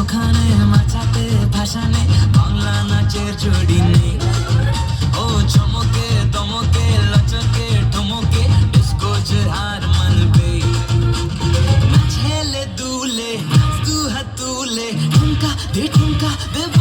ওখানে মাথাতে ভাসানে বাংলা নাচের জড়ি নেই চমকে দমকে লচকে ঠমকে ডিসকো জহার মন পে ছেলে দুলে তু হতুলে ঠুমকা দে ঠুমকা দে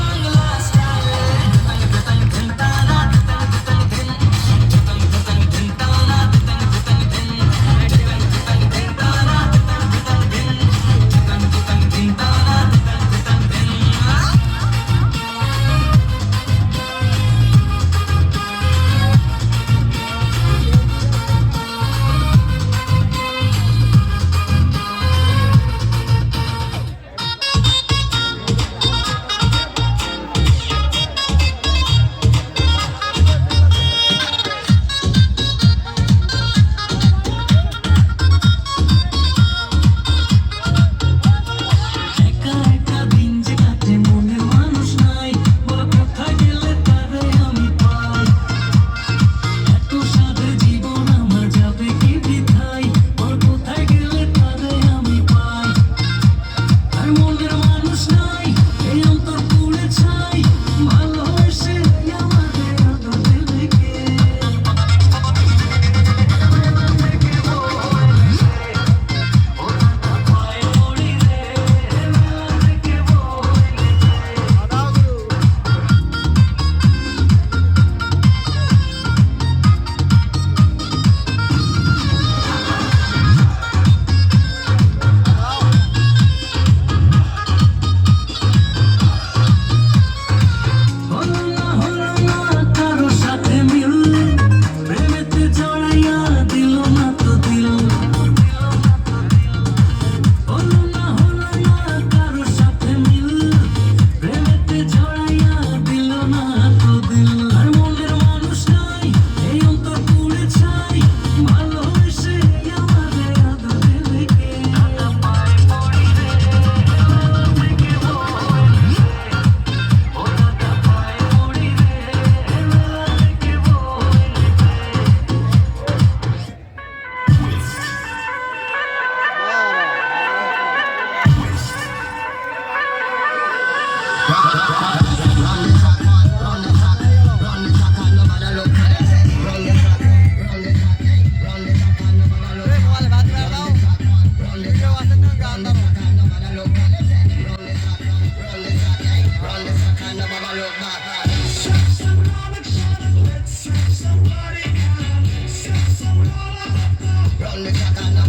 Run the clock on the